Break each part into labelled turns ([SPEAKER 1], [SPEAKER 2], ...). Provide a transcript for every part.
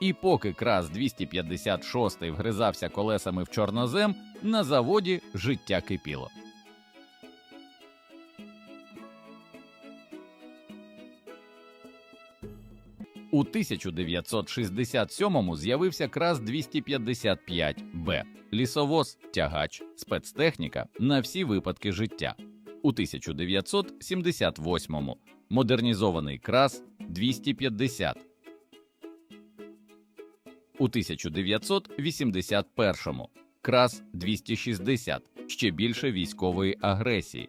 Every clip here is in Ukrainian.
[SPEAKER 1] І поки крас 256 вгризався колесами в чорнозем, на заводі життя кипіло. У 1967-му з'явився крас 255Б – лісовоз, тягач, спецтехніка на всі випадки життя. У 1978-му модернізований крас 250. У 1981-му крас 260 ще більше військової агресії.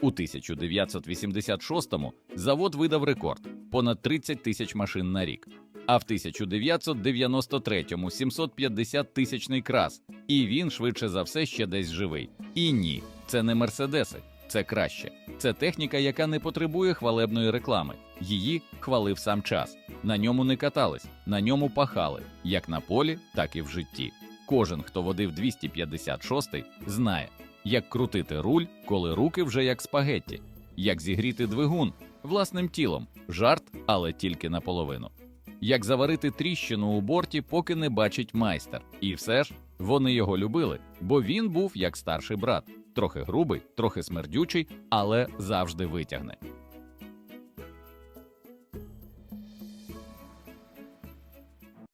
[SPEAKER 1] У 1986-му завод видав рекорд понад 30 тисяч машин на рік. А в 1993-му 750 тисячний крас, і він швидше за все ще десь живий. І ні, це не мерседеси, це краще. Це техніка, яка не потребує хвалебної реклами. Її хвалив сам час. На ньому не катались, на ньому пахали, як на полі, так і в житті. Кожен, хто водив 256-й, знає, як крутити руль, коли руки вже як спагетті, як зігріти двигун власним тілом, жарт, але тільки наполовину. Як заварити тріщину у борті, поки не бачить майстер. І все ж вони його любили, бо він був як старший брат, трохи грубий, трохи смердючий, але завжди витягне.